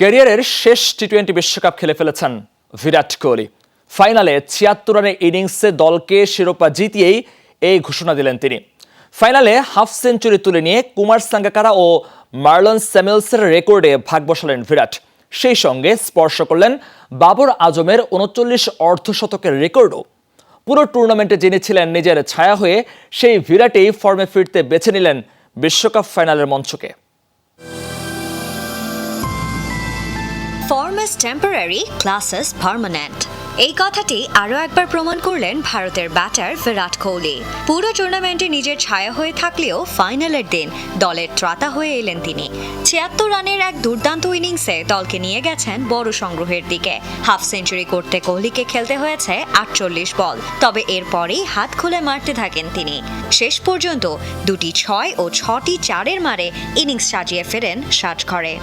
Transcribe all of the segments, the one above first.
ক্যারিয়ারের শেষ T twenty বিশ্বকাপ খেলে ফেলেছেন বিরাট কোহলি। ফাইনালে ছিয়াত্তর রানের ইনিংসে দলকে শিরোপা জিতিয়েই এই ঘোষণা দিলেন তিনি। ফাইনালে হাফ সেঞ্চুরি তুলে নিয়ে কুমার সাঙ্গাকারা ও মার্লন স্যামুয়েলসের রেকর্ডে ভাগ বসালেন বিরাট। সেই সঙ্গে স্পর্শ করলেন বাবর আজমের উনচল্লিশ অর্ধশতকের রেকর্ডও। পুরো টুর্নামেন্টে যিনি ছিলেন নিজের ছায়া হয়ে সেই বিরাটেই ফর্মে ফিরতে বেছে নিলেন বিশ্বকাপ ফাইনালের মঞ্চকে। Form is temporary class is permanent এই কথাটি আরও একবার প্রমাণ করলেন ভারতের ব্যাটার বিরাট কোহলি। পুরো টুর্নামেন্টে নিজের ছায়া হয়ে থাকলেও ফাইনালের দিন দলের ত্রাতা হয়ে এলেন তিনি। ছিয়াত্তর রানের এক দুর্দান্ত ইনিংসে দলকে নিয়ে গেছেন বড় সংগ্রহের দিকে। হাফ সেঞ্চুরি করতে কোহলিকে খেলতে হয়েছে আটচল্লিশ বল, তবে এরপরেই হাত খুলে মারতে থাকেন তিনি। শেষ পর্যন্ত দুটি ছয় ও ছটি চারের মারে ইনিংস সাজিয়ে ফেরেন ষাট ঘরে।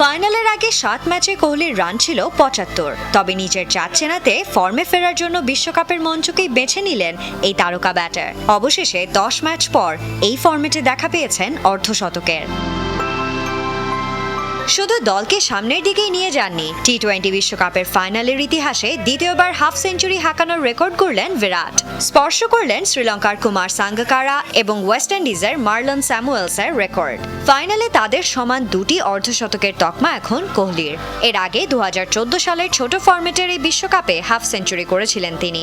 ফাইনালের আগে সাত ম্যাচে কোহলির রান ছিল পঁচাত্তর। তবে নিজের চার চেনাতে ফর্মে ফেরার জন্য বিশ্বকাপের মঞ্চকেই বেছে নিলেন এই তারকা ব্যাটার। অবশেষে দশ ম্যাচ পর এই ফর্মেটে দেখা পেয়েছেন অর্ধশতকের শুধু দলকে সামনের দিকেই নিয়ে যাননি। টি টোয়েন্টি বিশ্বকাপের ফাইনালের ইতিহাসে দ্বিতীয়বার হাফ সেঞ্চুরি হাঁকানোর রেকর্ড করলেন বিরাট। স্পর্শ করলেন শ্রীলঙ্কার কুমার সাঙ্গাকারা এবং ওয়েস্ট ইন্ডিজের মার্লন স্যামুয়েলসের রেকর্ড। ফাইনালে তাদের সমান দুটি অর্ধশতকের তকমা এখন কোহলির। এর আগে দু হাজার চোদ্দ সালের ছোট ফরম্যাটের এই বিশ্বকাপে হাফ সেঞ্চুরি করেছিলেন তিনি।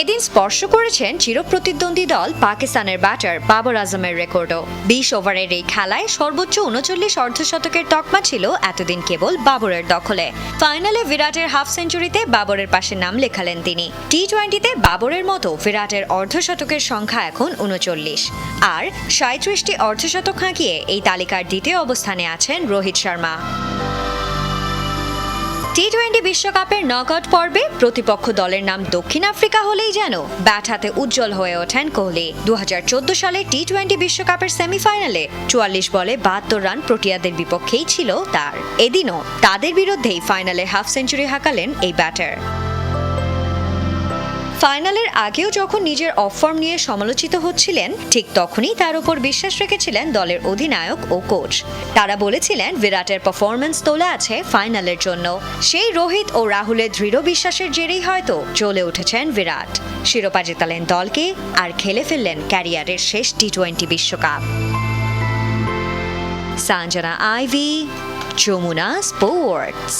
এদিন স্পর্শ করেছেন চিরপ্রতিদ্বন্দ্বী দল পাকিস্তানের ব্যাটার বাবর আজমের রেকর্ডও। বিশ ওভারের এই খেলায় সর্বোচ্চ উনচল্লিশ অর্ধশতকের তকমা ছিল এতদিন কেবল বাবরের দখলে। ফাইনালে বিরাটের হাফ সেঞ্চুরিতে বাবরের পাশে নাম লেখালেন তিনি। টি টোয়েন্টিতে বাবরের মতো বিরাটের অর্ধশতকের সংখ্যা এখন উনচল্লিশ। আর সাঁত্রিশটি অর্ধশতক হাঁকিয়ে এই তালিকার দ্বিতীয় অবস্থানে আছেন রোহিত শর্মা। টি টোয়েন্টি বিশ্বকাপের নকআউট পর্বে প্রতিপক্ষ দলের নাম দক্ষিণ আফ্রিকা হলেই যেন ব্যাট হাতে উজ্জ্বল হয়ে ওঠেন কোহলি। দু হাজার চোদ্দ সালে টি টোয়েন্টি বিশ্বকাপের সেমিফাইনালে চুয়াল্লিশ বলে বাহাত্তর রান প্রোটিয়াদের বিপক্ষেই ছিল তার। এদিনও তাদের বিরুদ্ধেই ফাইনালে হাফ সেঞ্চুরি হাঁকালেন এই ব্যাটার। ফাইনালের আগেও যখন নিজের অফ ফর্ম নিয়ে সমালোচিত হচ্ছিলেন, ঠিক তখনই তার উপর বিশ্বাস রেখেছিলেন দলের অধিনায়ক ও কোচ তারা বলেছিলেন, বিরাটের পারফরমেন্স তোলা আছে ফাইনালের জন্য। সেই রোহিত ও রাহুলের দৃঢ় বিশ্বাসের জেরেই হয়তো চলে উঠেছেন বিরাট। শিরোপা জেতালেন দলকে আর খেলে ফেললেন ক্যারিয়ারের শেষ টি টোয়েন্টি বিশ্বকাপ। সাঞ্জনা আইভি, যমুনা স্পোর্টস।